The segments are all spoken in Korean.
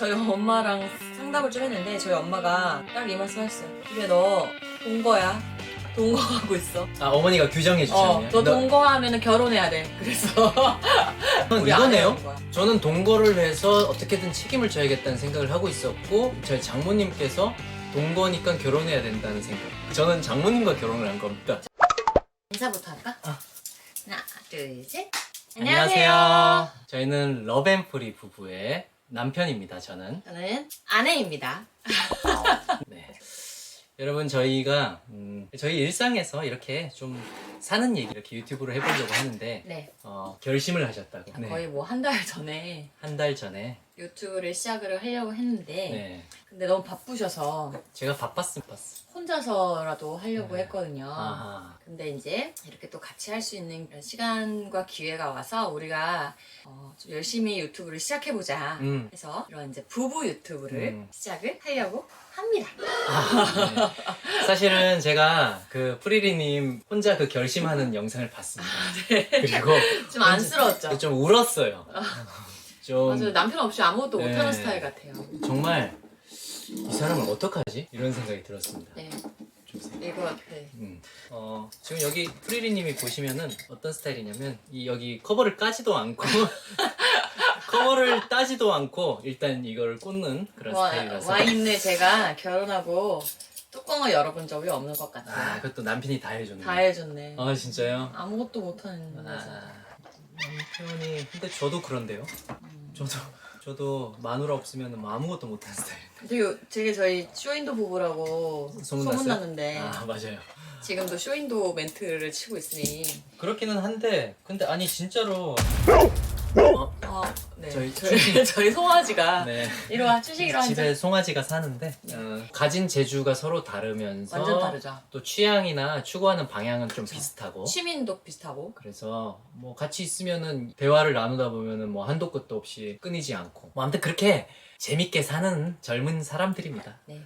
저희 엄마랑 상담을 좀 했는데 저희 엄마가 딱 이 말씀 하셨어요. 그래 너 동거야. 동거하고 있어. 아 어머니가 규정해 어, 주셨네요. 너 동거하면 결혼해야 돼. 그래서 저는 우리 이거네요. 거야. 저는 동거를 해서 어떻게든 책임을 져야겠다는 생각을 하고 있었고 저희 장모님께서 동거니까 결혼해야 된다는 생각. 저는 장모님과 결혼을 한 겁니다. 인사부터 할까? 아. 하나, 둘, 셋. 저희는 러벤프리 부부의 남편입니다. 저는. 저는 아내입니다. 네. 여러분 저희가 음, 저희 일상에서 이렇게 좀 사는 얘기 이렇게 유튜브로 해보려고 하는데 네. 어, 결심을 하셨다고. 네. 거의 뭐 한 달 전에 한 달 전에. 유튜브를 시작을 하려고 했는데 네. 근데 너무 바쁘셔서 제가 바빴어. 혼자서라도 하려고 네. 했거든요. 아하. 근데 이제 이렇게 또 같이 할 수 있는 그런 시간과 기회가 와서 우리가 어, 좀 열심히 유튜브를 시작해보자 음. 해서 이런 이제 부부 유튜브를 음. 시작을 하려고 합니다. 아, 네. 사실은 제가 그 프리리님 혼자 그 결심하는 영상을 봤습니다. 그리고 좀 안쓰러웠죠? 좀 울었어요. 좀 맞아요. 남편 없이 아무것도 네. 못하는 스타일 같아요. 정말 이 사람을 어떡하지? 이런 생각이 들었습니다. 네. 좀 이거 네. 음. 어, 지금 여기 프리리님이 보시면은 어떤 스타일이냐면 이 여기 커버를 까지도 않고 커버를 따지도 않고 일단 이걸 꽂는 그런 와, 스타일이라서 와인을 제가 결혼하고 뚜껑을 열어본 적이 없는 것 같아요. 아 그것도 남편이 다 해줬네. 다 해줬네. 아 진짜요? 아무것도 못하는. 아, 남편이 근데 저도 그런데요. 음. 저도 저도 마누라 없으면 뭐 아무것도 못하는 스타일. 되게, 되게 저희 쇼윈도 부부라고 소문났어요? 소문났는데 아 맞아요. 지금도 쇼윈도 멘트를 치고 있으니 그렇기는 한데 근데 아니 진짜로. 저희 저희, 저희, 송아지가 네. 이리 와 주식이로 앉아 집에 송아지가 사는데 어, 가진 재주가 서로 다르면서 완전 다르죠. 또 취향이나 추구하는 방향은 좀 비슷하고 취민도 비슷하고 그래서 뭐 같이 있으면은 대화를 나누다 보면은 뭐 한도 끝도 없이 끊이지 않고 뭐 아무튼 그렇게 재밌게 사는 젊은 사람들입니다. 네.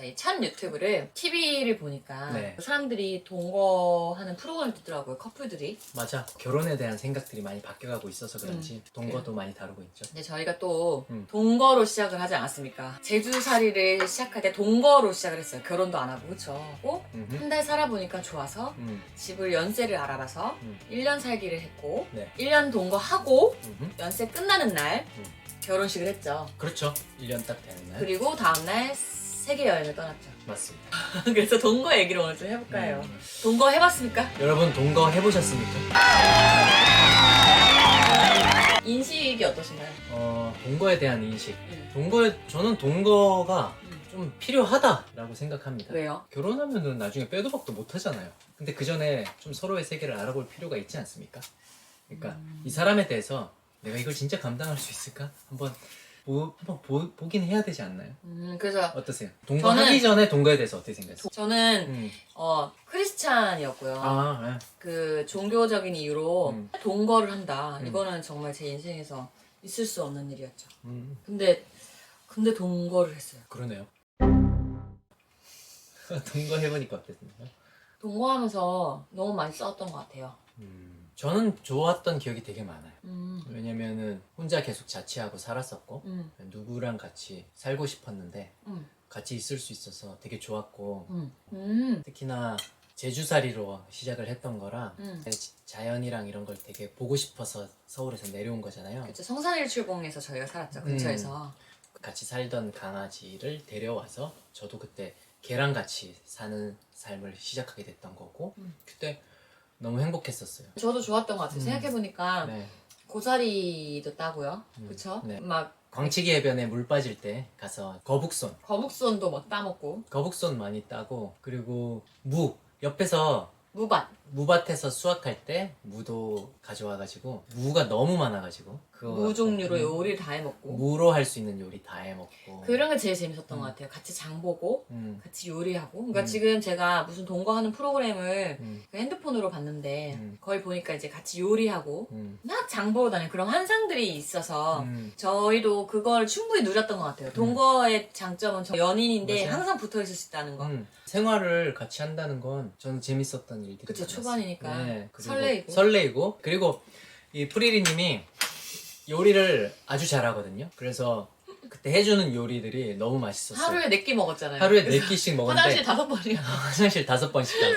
저희 첫 유튜브를 TV를 보니까 네. 사람들이 동거하는 프로그램 듣더라고요 커플들이 맞아. 결혼에 대한 생각들이 많이 바뀌어가고 있어서 그런지 음, 동거도 많이 다르고 있죠. 근데 저희가 또 음. 동거로 시작을 하지 않았습니까? 제주살이를 시작할 때 동거로 시작을 했어요. 결혼도 안 하고 그쵸? 고 음흠. 한달 살아보니까 좋아서 음. 집을 연세를 알아봐서 음. 1년 살기를 했고 네. 1년 동거하고 음흠. 연세 끝나는 날 음. 결혼식을 했죠. 그렇죠. 1년 딱 되는 날. 그리고 다음날 세계 여행을 떠났죠. 맞습니다. 그래서 동거 얘기를 오늘 좀 해볼까요? 음. 동거 해봤습니까? 여러분 동거 해보셨습니까? 인식이 어떠신가요? 어, 동거에 대한 인식. 음. 동거에 저는 동거가 음. 좀 필요하다라고 생각합니다. 왜요? 결혼하면은 나중에 빼도 박도 못 하잖아요. 근데 그 전에 좀 서로의 세계를 알아볼 필요가 있지 않습니까? 그러니까 음. 이 사람에 대해서 내가 이걸 진짜 감당할 수 있을까? 한번 보, 한번 보, 보긴 해야 되지 않나요? 음, 그래서 어떠세요? 동거하기 저는- 전에 동거에 대해서 어떻게 생각하세요? 저는 음. 어 크리스찬이었고요. 아, 네. 그 종교적인 이유로 음. 동거를 한다. 음. 이거는 정말 제 인생에서 있을 수 없는 일이었죠. 음, 근데 근데 동거를 했어요. 그러네요. 동거 해보니까 어땠습니까? 동거하면서 너무 많이 싸웠던 것 같아요. 음, 저는 좋았던 기억이 되게 많아요. 음, 왜냐면은 혼자 계속 자취하고 살았었고 음, 누구랑 같이 살고 싶었는데 음, 같이 있을 수 있어서 되게 좋았고 음, 음, 특히나 제주살이로 시작을 했던 거라 음. 지- 자연이랑 이런 걸 되게 보고 싶어서 서울에서 내려온 거잖아요. 그쵸 성산일출봉에서 저희가 살았죠 근처에서. 같이 살던 강아지를 데려와서 저도 그때 걔랑 같이 사는 삶을 시작하게 됐던 거고 음. 그때 너무 행복했었어요. 저도 좋았던 것 같아요. 음. 생각해 보니까 네. 고사리도 따고요. 음, 그쵸? 네. 막 광치기 해변에 물 빠질 때 가서 거북손 거북손도 막 따먹고 거북손 많이 따고 그리고 무 옆에서 무밭. 무밭에서 수확할 때 무도 가져와가지고 무가 너무 많아가지고 그거 무 종류로 음, 요리를 다 해먹고 무로 할 수 있는 요리 다 해먹고 그런 게 제일 재밌었던 음. 것 같아요. 같이 장 보고 음, 같이 요리하고. 그러니까 음. 지금 제가 무슨 동거하는 프로그램을 음, 그 핸드폰으로 봤는데 음. 거기 보니까 이제 같이 요리하고 음, 막 장 보러 다니는 그런 환상들이 있어서 음. 저희도 그걸 충분히 누렸던 것 같아요. 동거의 장점은 저 연인인데 맞아요. 항상 붙어 있을 수 있다는 거. 음, 생활을 같이 한다는 건 저는 재밌었던 일들이 그쵸. 초반이니까. 네, 그리고 설레이고. 설레이고 그리고 이 프리리님이 요리를 아주 잘하거든요. 그래서 그때 해주는 요리들이 너무 맛있었어요. 하루에 네 끼 먹었잖아요. 하루에 그래서 네 끼씩 먹었는데 화장실 다섯 번이야. 화장실 다섯 번씩 가고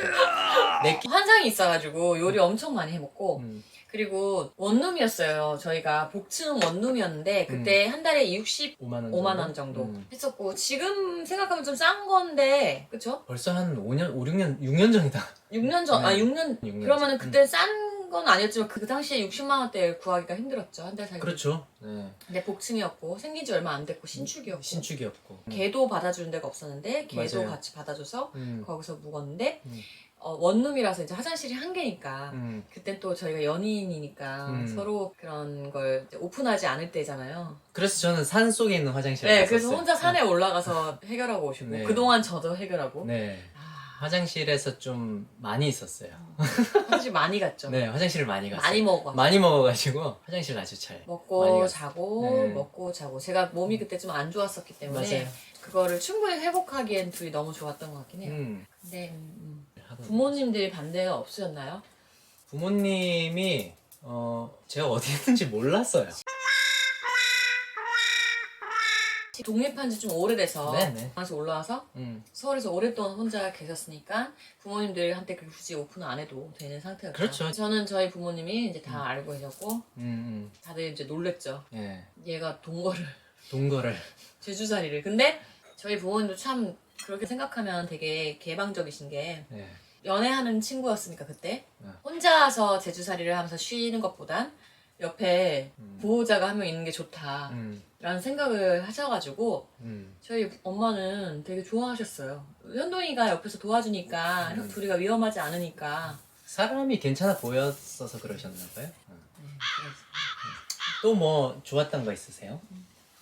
네 끼. 환상이 있어가지고 요리 엄청 많이 해먹고 음, 그리고 원룸이었어요. 저희가 복층 원룸이었는데 그때 한 달에 65만 5만 원. 원 정도 음. 했었고 지금 생각하면 좀 싼 건데 그쵸? 벌써 한 5년, 5, 6년, 6년 전이다. 6년 전, 네. 아 6년 육년 그러면은 전. 그때 싼 건 아니었지만 그 당시에 60만 원대 구하기가 힘들었죠 한 달 살기. 그렇죠. 네. 근데 복층이었고 생긴 지 얼마 안 됐고 신축이었고 신축이었고. 음. 개도 받아주는 데가 없었는데 개도 맞아요. 같이 받아줘서 음. 거기서 묵었는데 음. 어, 원룸이라서 이제 화장실이 한 개니까 음. 그땐 또 저희가 연인이니까 음. 서로 그런 걸 이제 오픈하지 않을 때잖아요. 그래서 저는 산 속에 있는 화장실에 네, 갔었어요. 그래서 혼자 산에 올라가서 해결하고 오시고 네. 그동안 저도 해결하고 네. 아, 화장실에서 좀 많이 있었어요. 화장실 많이 갔죠. 네, 화장실을 많이 갔어요. 많이 먹어. 많이 먹어가지고 화장실 아주 잘. 많이 먹고 갔어요. 자고 네. 먹고 자고 제가 몸이 그때 좀 안 좋았었기 때문에 맞아요. 그거를 충분히 회복하기엔 둘이 너무 좋았던 것 같긴 해요. 음. 근데 음, 음. 하던- 부모님들이 반대가 없으셨나요? 부모님이 어 제가 어디 있는지 몰랐어요. 독립한 지 좀 오래돼서 네네. 다시 올라와서 음. 서울에서 오랫동안 혼자 계셨으니까 부모님들한테 그 굳이 오픈을 안 해도 되는 상태였죠. 그렇죠. 저는 저희 부모님이 이제 다 알고 계셨고 음, 음. 다들 이제 놀랬죠. 예. 얘가 동거를 동거를. 제주살이를. 근데 저희 부모님도 참 그렇게 생각하면 되게 개방적이신 게 예. 연애하는 친구였으니까 그때 네. 혼자서 제주살이를 하면서 쉬는 것보단 옆에 음. 보호자가 한 명 있는 게 좋다라는 음. 생각을 하셔가지고 음. 저희 엄마는 되게 좋아하셨어요. 현동이가 옆에서 도와주니까 음. 둘이가 위험하지 않으니까. 사람이 괜찮아 보였어서 그러셨나 봐요. 어. 네, 또 뭐 좋았던 거 있으세요?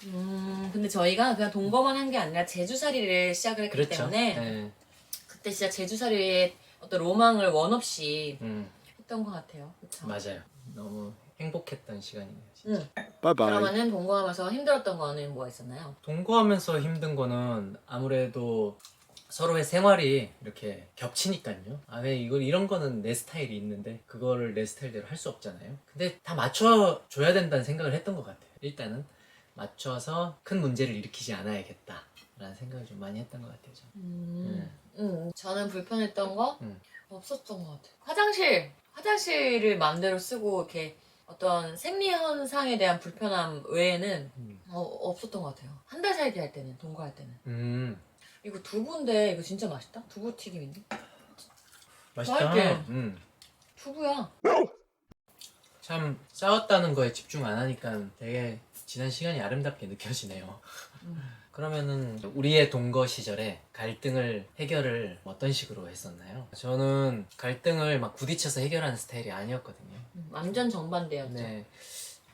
음, 근데 저희가 그냥 동거만 한 게 아니라 제주살이를 시작을 했기 그렇죠. 때문에 네. 그때 진짜 제주살이의 어떤 로망을 원 없이 음. 했던 것 같아요. 그쵸? 맞아요. 너무 행복했던 시간이네요. 진짜. 응. Bye bye. 그러면은 동거하면서 힘들었던 거는 뭐가 있었나요? 동거하면서 힘든 거는 아무래도 서로의 생활이 이렇게 겹치니까요. 아, 왜 이걸 이런 거는 내 스타일이 있는데 그거를 내 스타일대로 할 수 없잖아요. 근데 다 맞춰 줘야 된다는 생각을 했던 것 같아요. 일단은 맞춰서 큰 문제를 일으키지 않아야겠다. 라는 생각을 좀 많이 했던 것 같아요. 저는. 음, 음, 저는 불편했던 거 음. 없었던 것 같아요. 화장실, 화장실을 마음대로 쓰고 이렇게 어떤 생리 현상에 대한 불편함 외에는 음. 어, 없었던 것 같아요. 한 달 살기 할 때는 동거할 때는. 음, 이거 두부인데 이거 진짜 맛있다. 두부 튀김인데. 맛있다. 음. 두부야. 참 싸웠다는 거에 집중 안 하니까 되게 지난 시간이 아름답게 느껴지네요. 음. 그러면은 우리의 동거 시절에 갈등을 해결을 어떤 식으로 했었나요? 저는 갈등을 막 부딪혀서 해결하는 스타일이 아니었거든요. 음, 완전 정반대였죠. 네.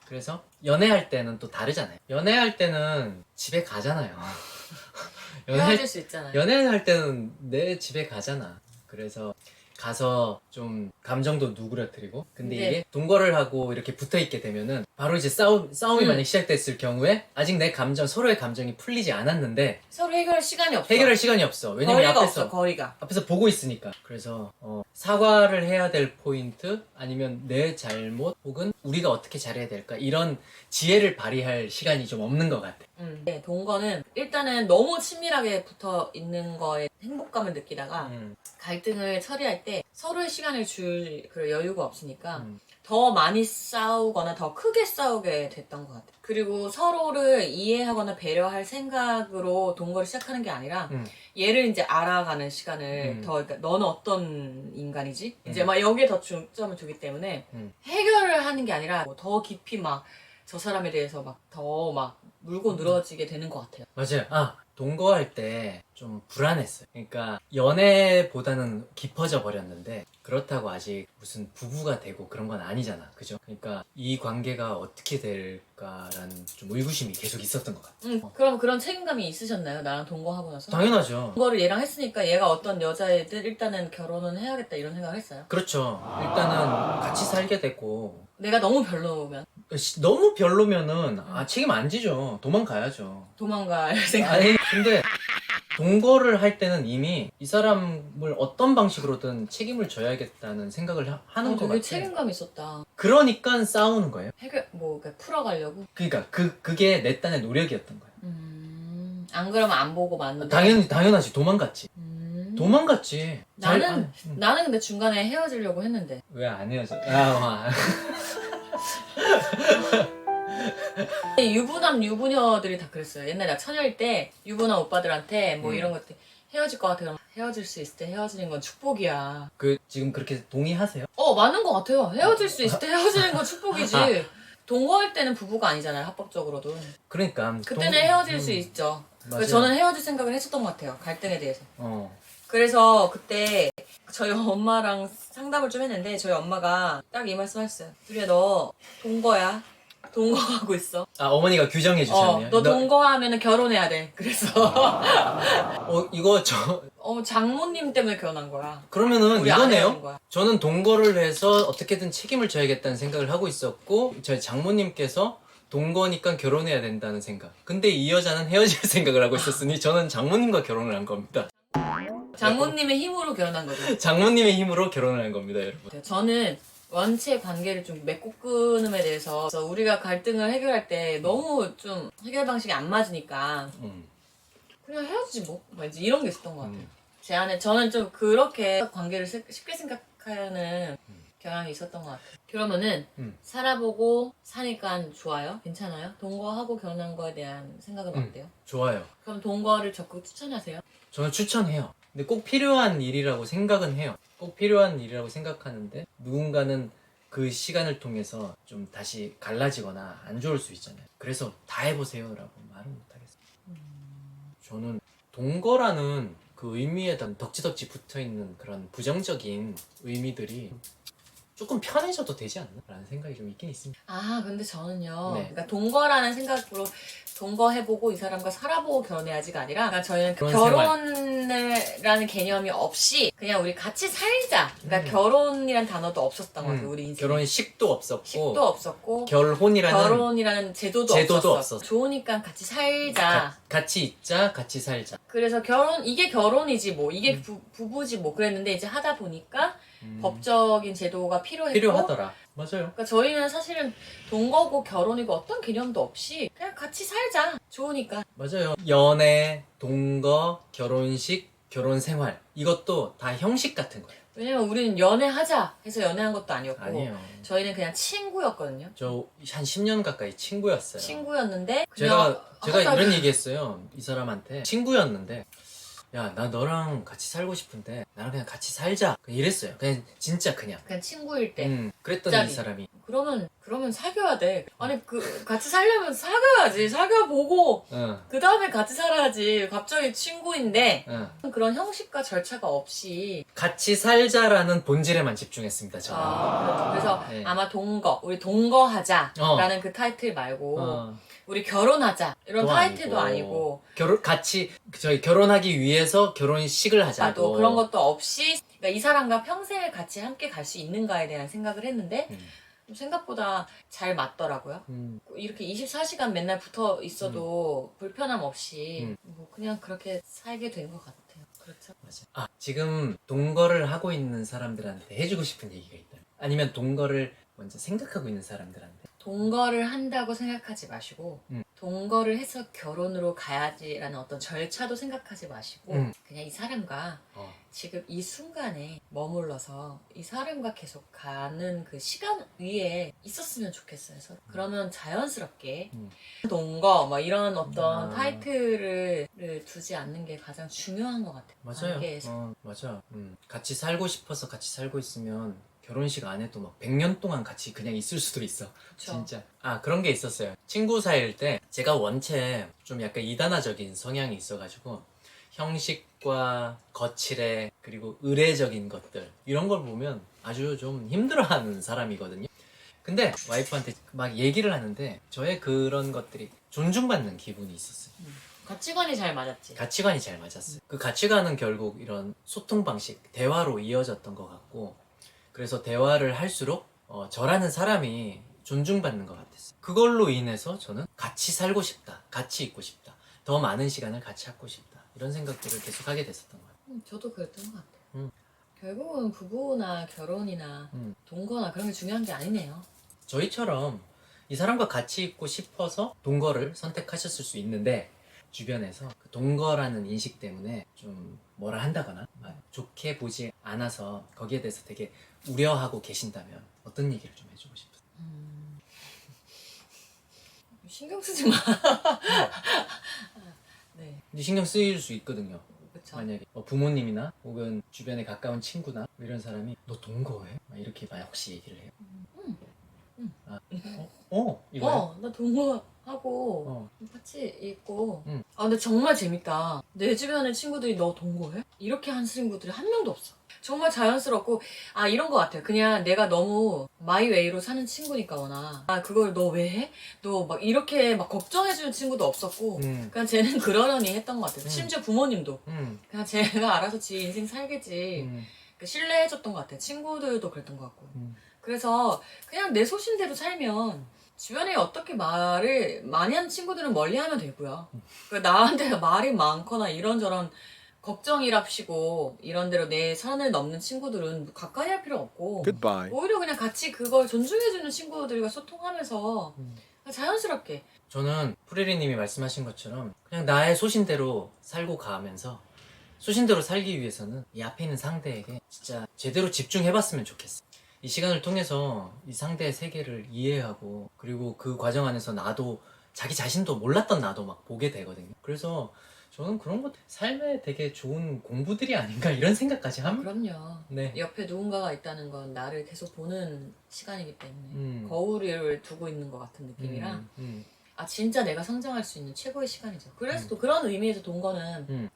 그래서 연애할 때는 또 다르잖아요. 연애할 때는 집에 가잖아요. 연애할, 헤어질 수 있잖아요. 연애할 때는 내 집에 가잖아. 그래서 가서 좀 감정도 누그러뜨리고 근데 네. 이게 동거를 하고 이렇게 붙어 있게 되면은 바로 이제 싸움 싸움이 음. 만약 시작됐을 경우에 아직 내 감정 서로의 감정이 풀리지 않았는데 서로 해결할 시간이 없어. 해결할 시간이 없어 왜냐면 거리가 앞에서 없어, 거리가. 앞에서 보고 있으니까 그래서 어, 사과를 해야 될 포인트 아니면 내 잘못 혹은 우리가 어떻게 잘해야 될까 이런 지혜를 발휘할 시간이 좀 없는 것 같아 음. 네, 동거는 일단은 너무 친밀하게 붙어 있는 거에 행복감을 느끼다가 음, 갈등을 처리할 때 서로의 시간을 줄 그런 여유가 없으니까 음. 더 많이 싸우거나 더 크게 싸우게 됐던 것 같아요. 그리고 서로를 이해하거나 배려할 생각으로 동거를 시작하는 게 아니라 음. 얘를 이제 알아가는 시간을 음. 더 그러니까 너는 어떤 인간이지? 이제 음. 막 여기에 더 중점을 두기 때문에 음. 해결을 하는 게 아니라 뭐 더 깊이 막 저 사람에 대해서 막 더막 물고 늘어지게 되는 것 같아요. 맞아요 아 동거할 때 좀 불안했어요 그러니까 연애보다는 깊어져 버렸는데 그렇다고 아직 무슨 부부가 되고 그런 건 아니잖아 그죠 그러니까 이 관계가 어떻게 될까라는 좀 의구심이 계속 있었던 것 같아 음, 그럼 그런 책임감이 있으셨나요? 나랑 동거하고 나서? 당연하죠 동거를 얘랑 했으니까 얘가 어떤 여자애든 일단은 결혼은 해야겠다 이런 생각을 했어요. 그렇죠 일단은 같이 살게 되고 내가 너무 별로면 시- 너무 별로면은 아 책임 안 지죠 도망가야죠 도망갈 생각. 아니 근데 동거를 할 때는 이미 이 사람을 어떤 방식으로든 책임을 져야겠다는 생각을 하, 하는 어, 것 되게 같아. 책임감 있었다. 그러니까 싸우는 거예요. 해결 뭐 그러니까 풀어가려고. 그러니까 그 그게 내 딴의 노력이었던 거야. 음, 안 그러면 안 보고 맞는데. 당연히 당연하지 도망갔지. 음. 도망갔지. 잘- 나는-. 나는 근데 중간에 헤어지려고 했는데. 왜 안 헤어져? 아, 유부남 유부녀들이 다 그랬어요. 옛날에 나 처녀일 때 유부남 오빠들한테 뭐 음. 이런 것들 헤어질 것 같아. 그럼 헤어질 수 있을 때 헤어지는 건 축복이야. 그 지금 그렇게 동의하세요? 어 맞는 것 같아요. 헤어질 수 있을 때 헤어지는 건 축복이지. 아. 동거할 때는 부부가 아니잖아요. 합법적으로도. 그러니까 그때는 동- 헤어질 음, 수 있죠. 맞아요. 그래서 저는 헤어질 생각을 했었던 것 같아요. 갈등에 대해서. 어. 그래서 그때 저희 엄마랑 상담을 좀 했는데 저희 엄마가 딱 이 말씀 하셨어요. 두리야 너 동거야. 동거하고 있어. 아 어머니가 규정해 어, 주셨네요. 너 동거하면 결혼해야 돼. 그래서 어 이거 저 어, 장모님 때문에 결혼한 거야. 그러면은 우리 이거네요. 거야. 저는 동거를 해서 어떻게든 책임을 져야겠다는 생각을 하고 있었고 저희 장모님께서 동거니까 결혼해야 된다는 생각. 근데 이 여자는 헤어질 생각을 하고 있었으니 저는 장모님과 결혼을 한 겁니다. 장모님의 힘으로 결혼한 거죠. 장모님의 힘으로 결혼을 한 겁니다, 여러분. 저는 원체 관계를 좀 맺고 끊음에 대해서 그래서 우리가 갈등을 해결할 때 너무 좀 해결 방식이 안 맞으니까 음, 그냥 헤어지지 뭐. 막 이제 이런 게 있었던 것 같아요. 음. 제 안에 저는 좀 그렇게 관계를 세- 쉽게 생각하는 경향이 있었던 것 같아요. 그러면은 음. 살아보고 사니까 좋아요? 괜찮아요? 동거하고 결혼한 거에 대한 생각은 음. 어때요? 좋아요. 그럼 동거를 적극 추천하세요? 저는 추천해요. 근데 꼭 필요한 일이라고 생각은 해요. 꼭 필요한 일이라고 생각하는데 누군가는 그 시간을 통해서 좀 다시 갈라지거나 안 좋을 수 있잖아요. 그래서 다 해보세요라고 말은 못하겠어요. 저는 동거라는 그 의미에다 덕지덕지 붙어 있는 그런 부정적인 의미들이 조금 편해져도 되지 않나? 라는 생각이 좀 있긴 있습니다. 아 근데 저는요 네. 그러니까 동거라는 생각으로 동거해보고 이 사람과 살아보고 결혼해야지가 아니라 그러니까 저희는 결혼 결혼이라는 개념이 없이 그냥 우리 같이 살자 그러니까 음. 결혼이란 단어도 없었던 것 같아요 음, 우리 인생에 결혼식도 없었고 식도 없었고 결혼이라는 결혼이라는 제도도, 제도도 없었어. 없었어. 좋으니까 같이 살자. 가- 같이 있자, 같이 살자. 그래서 결혼 이게 결혼이지 뭐 이게 부, 부부지 뭐 그랬는데 이제 하다 보니까 음, 법적인 제도가 필요했고 필요하더라. 맞아요. 그러니까 저희는 사실은 동거고 결혼이고 어떤 개념도 없이 그냥 같이 살자. 좋으니까. 맞아요. 연애, 동거, 결혼식, 결혼 생활 이것도 다 형식 같은 거예요. 왜냐면 우리는 연애하자 해서 연애한 것도 아니었고 아니에요. 저희는 그냥 친구였거든요. 저 한 10년 가까이 친구였어요. 친구였는데 그냥 제가 제가 하다가- 이런 얘기했어요. 이 사람한테 친구였는데 야 나 너랑 같이 살고 싶은데 나랑 그냥 같이 살자. 그냥 이랬어요. 그냥 진짜 그냥. 그냥 친구일 때 음, 갑자기. 이 사람이 그러면 그러면 사귀어야 돼. 아니 그 같이 살려면 사귀어야지. 사귀어 보고 응, 그 다음에 같이 살아야지. 갑자기 친구인데 응. 그런 형식과 절차가 없이 같이 살자라는 본질에만 집중했습니다. 저는. 아, 그래서 네. 아마 동거 우리 동거하자라는 그 타이틀 말고 어, 우리 결혼하자 이런 또 타이틀도 아니고. 결혼 같이 저희 결혼하기 위해서 결혼식을 아, 하자고 또 그런 것도 없이 그러니까 이 사람과 평생을 같이 함께 갈 수 있는가에 대한 생각을 했는데 음. 생각보다 잘 맞더라고요. 음, 이렇게 24시간 맨날 붙어 있어도 불편함 없이 음. 뭐 그냥 그렇게 살게 된 것 같아요. 그렇죠. 맞아. 아, 지금 동거를 하고 있는 사람들한테 해주고 싶은 얘기가 있다. 아니면 동거를 먼저 생각하고 있는 사람들한테. 동거를 한다고 생각하지 마시고 음. 동거를 해서 결혼으로 가야지라는 어떤 절차도 생각하지 마시고 음. 그냥 이 사람과 어, 지금 이 순간에 머물러서 이 사람과 계속 가는 그 시간 위에 있었으면 좋겠어요. 서로. 그러면 자연스럽게 음. 동거 뭐 이런 어떤 아. 타이틀을 두지 않는 게 가장 중요한 것 같아요. 맞아요. 관계에서. 어, 맞아. 음. 같이 살고 싶어서 같이 살고 있으면 결혼식 안 해도 막 100년 동안 같이 그냥 있을 수도 있어. 그쵸? 진짜. 아, 그런 게 있었어요. 친구 사이일 때 제가 원체 좀 약간 이단화적인 성향이 있어가지고 형식과 거칠애 그리고 의례적인 것들 이런 걸 보면 아주 좀 힘들어하는 사람이거든요. 근데 와이프한테 막 얘기를 하는데 저의 그런 것들이 존중받는 기분이 있었어요. 가치관이 잘 맞았지. 가치관이 잘 맞았어요. 그 가치관은 결국 이런 소통 방식, 대화로 이어졌던 것 같고, 그래서 대화를 할수록 어, 저라는 사람이 존중받는 것 같았어요. 그걸로 인해서 저는 같이 살고 싶다, 같이 있고 싶다, 더 많은 시간을 같이 갖고 싶다 이런 생각들을 계속 하게 됐었던 것 같아요. 음, 저도 그랬던 것 같아요. 음. 결국은 부부나 결혼이나 음. 동거나 그런 게 중요한 게 아니네요. 저희처럼 이 사람과 같이 있고 싶어서 동거를 선택하셨을 수 있는데 주변에서 그 동거라는 인식 때문에 좀 뭐라 한다거나 막 좋게 보지 않아서 거기에 대해서 되게 우려하고 계신다면 어떤 얘기를 좀 해주고 싶으세요? 음. 신경 쓰지 마. 네, 근데 신경 쓰일 수 있거든요. 그렇죠. 만약에 뭐 부모님이나 혹은 주변에 가까운 친구나 뭐 이런 사람이 너 동거해? 막 이렇게 막 혹시 얘기를 해요. 음. 음. 아, 어, 어 이거요? 어, 나 동거 하고 어. 같이 있고. 응. 아, 근데 정말 재밌다. 내 주변의 친구들이 너 동거해? 이렇게 한 친구들이 한 명도 없어. 정말 자연스럽고, 아, 이런 것 같아요. 그냥 내가 너무 마이웨이로 사는 친구니까 워낙. 아, 그걸 너 왜 해? 너 막 이렇게 막 걱정해주는 친구도 없었고. 음, 그냥 쟤는 그러려니 했던 것 같아요. 음. 심지어 부모님도. 음, 그냥 쟤가 알아서 지 인생 살겠지. 음, 그 신뢰해줬던 것 같아요. 친구들도 그랬던 것 같고. 음. 그래서 그냥 내 소신대로 살면 주변에 어떻게 말을 많이 하는 친구들은 멀리 하면 되고요. 그 나한테 말이 많거나 이런저런 걱정이랍시고 이런 대로 내 선을 넘는 친구들은 가까이 할 필요 없고 Goodbye. 오히려 그냥 같이 그걸 존중해주는 친구들과 소통하면서 음. 자연스럽게 저는 프리리님이 말씀하신 것처럼 그냥 나의 소신대로 살고 가면서 소신대로 살기 위해서는 이 앞에 있는 상대에게 진짜 제대로 집중해봤으면 좋겠어. 이 시간을 통해서 이 상대의 세계를 이해하고 그리고 그 과정 안에서 나도 자기 자신도 몰랐던 나도 막 보게 되거든요. 그래서 저는 그런 것 삶에 되게 좋은 공부들이 아닌가 이런 생각까지 합니다. 그럼요. 네. 옆에 누군가가 있다는 건 나를 계속 보는 시간이기 때문에 음. 거울을 두고 있는 것 같은 느낌이라 음, 음, 아 진짜 내가 성장할 수 있는 최고의 시간이죠. 그래서 또 그런 의미에서 동거는 음.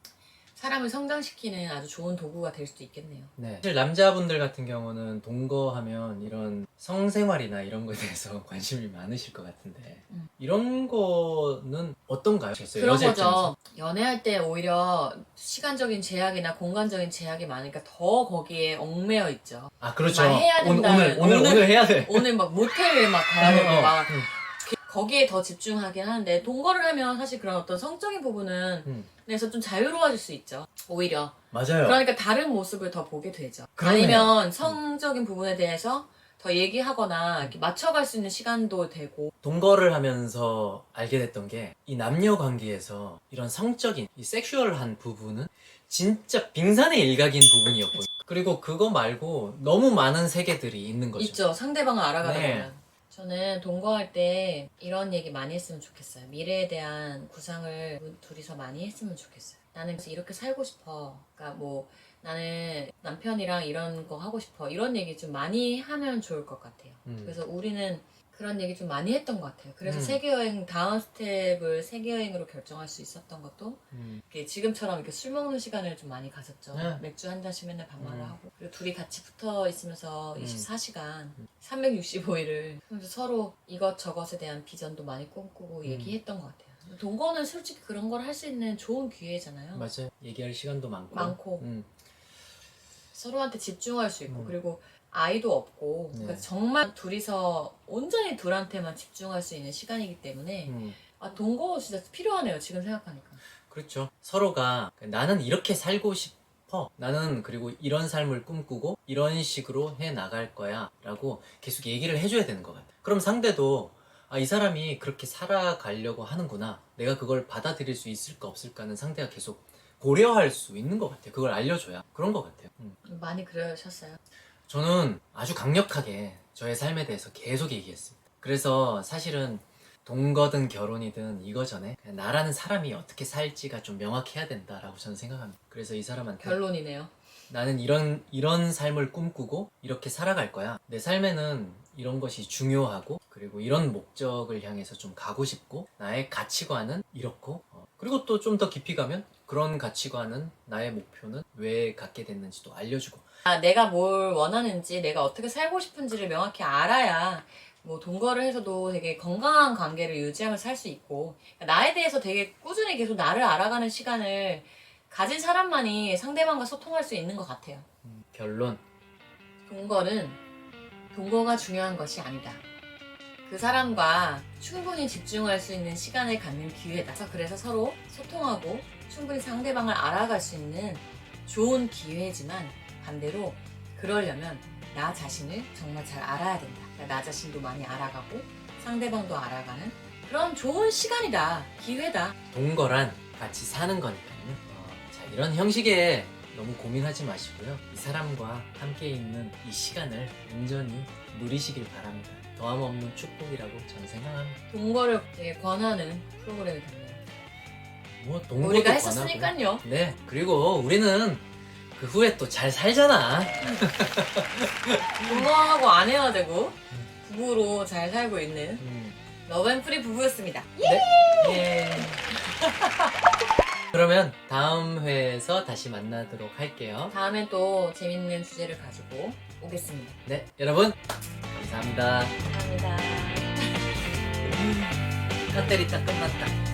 사람을 성장시키는 아주 좋은 도구가 될 수도 있겠네요. 네. 사실 남자분들 같은 경우는 동거하면 이런 성생활이나 이런 거에 대해서 관심이 많으실 것 같은데 음. 이런 거는 어떤가요? 그런 여자. 입장에서? 연애할 때 오히려 시간적인 제약이나 공간적인 제약이 많으니까 더 거기에 얽매여 있죠. 아 그렇죠. 막 해야 오늘 된다. 오늘 오늘, 오늘- 오늘 해야 돼. 오늘 막 모텔에 막 가야 되고 어, 막 음, 거기에 더 집중하긴 하는데 동거를 하면 사실 그런 어떤 성적인 부분은 음. 에서 좀 자유로워질 수 있죠. 오히려. 맞아요. 그러니까 다른 모습을 더 보게 되죠. 그러네요. 아니면 성적인 부분에 대해서 더 얘기하거나 이렇게 맞춰갈 수 있는 시간도 되고 동거를 하면서 알게 됐던 게 이 남녀 관계에서 이런 성적인 이 섹슈얼한 부분은 진짜 빙산의 일각인 부분이었거든요. 그리고 그거 말고 너무 많은 세계들이 있는 거죠. 있죠. 상대방을 알아가다 네. 보면. 저는 동거할 때 이런 얘기 많이 했으면 좋겠어요. 미래에 대한 구상을 둘이서 많이 했으면 좋겠어요. 나는 이렇게 살고 싶어. 그러니까 뭐 나는 남편이랑 이런 거 하고 싶어. 이런 얘기 좀 많이 하면 좋을 것 같아요. 음. 그래서 우리는 그런 얘기 좀 많이 했던 것 같아요. 그래서 음. 세계여행 다음 스텝을 세계여행으로 결정할 수 있었던 것도 음. 이렇게 지금처럼 이렇게 술 먹는 시간을 좀 많이 가졌죠. 네. 맥주 한 잔씩 맨날 반말을 음. 하고 그리고 둘이 같이 붙어 있으면서 음. 24시간 365일을 서로 이것저것에 대한 비전도 많이 꿈꾸고 음. 얘기했던 것 같아요. 동거는 솔직히 그런 걸 할 수 있는 좋은 기회잖아요. 맞아요. 얘기할 시간도 많고. 많고. 음. 서로한테 집중할 수 있고 음. 그리고 아이도 없고 네. 그러니까 정말 둘이서 온전히 둘한테만 집중할 수 있는 시간이기 때문에 음. 아 동거 진짜 필요하네요 지금 생각하니까 그렇죠. 서로가 나는 이렇게 살고 싶어. 나는 그리고 이런 삶을 꿈꾸고 이런 식으로 해 나갈 거야. 라고 계속 얘기를 해줘야 되는 것 같아. 그럼 상대도 아, 이 사람이 그렇게 살아가려고 하는구나. 내가 그걸 받아들일 수 있을까 없을까는 상대가 계속 고려할 수 있는 것 같아요. 그걸 알려줘야. 그런 것 같아요. 음. 많이 그러셨어요 저는 아주 강력하게 저의 삶에 대해서 계속 얘기했습니다. 그래서 사실은 동거든 결혼이든 이거 전에 나라는 사람이 어떻게 살지가 좀 명확해야 된다라고 저는 생각합니다. 그래서 이 사람한테 결론이네요 나는 이런 이런 삶을 꿈꾸고 이렇게 살아갈 거야. 내 삶에는 이런 것이 중요하고 그리고 이런 목적을 향해서 좀 가고 싶고 나의 가치관은 이렇고 어, 그리고 또 좀 더 깊이 가면 그런 가치관은 나의 목표는 왜 갖게 됐는지도 알려주고 아, 내가 뭘 원하는지, 내가 어떻게 살고 싶은지를 명확히 알아야, 뭐, 동거를 해서도 되게 건강한 관계를 유지하면서 살 수 있고, 그러니까 나에 대해서 되게 꾸준히 계속 나를 알아가는 시간을 가진 사람만이 상대방과 소통할 수 있는 것 같아요. 음, 결론 동거는 동거가 중요한 것이 아니다. 그 사람과 충분히 집중할 수 있는 시간을 갖는 기회다. 그래서 그래서 서로 소통하고 충분히 상대방을 알아갈 수 있는 좋은 기회지만 반대로 그러려면 나 자신을 정말 잘 알아야 된다. 그러니까 나 자신도 많이 알아가고 상대방도 알아가는 그런 좋은 시간이다. 기회다. 동거란 같이 사는 거니까요. 어, 자, 이런 형식에 너무 고민하지 마시고요. 이 사람과 함께 있는 이 시간을 온전히 누리시길 바랍니다. 더함 없는 축복이라고 저는 생각합니다. 동거를 되게 권하는 프로그램이 됐네요. 뭐 동거도 우리가. 했었으니까요. 네, 그리고 우리는 그 후에 또 잘 살잖아. 동거하고 안 해야 되고 부부로 잘 살고 있는 음, 러브앤프리 부부였습니다. 네. 예. 그러면 다음 회에서 다시 만나도록 할게요. 다음엔 또 재밌는 주제를 가지고 오겠습니다. 네, 여러분 감사합니다. 감사합니다. 배터리 딱 끝났다.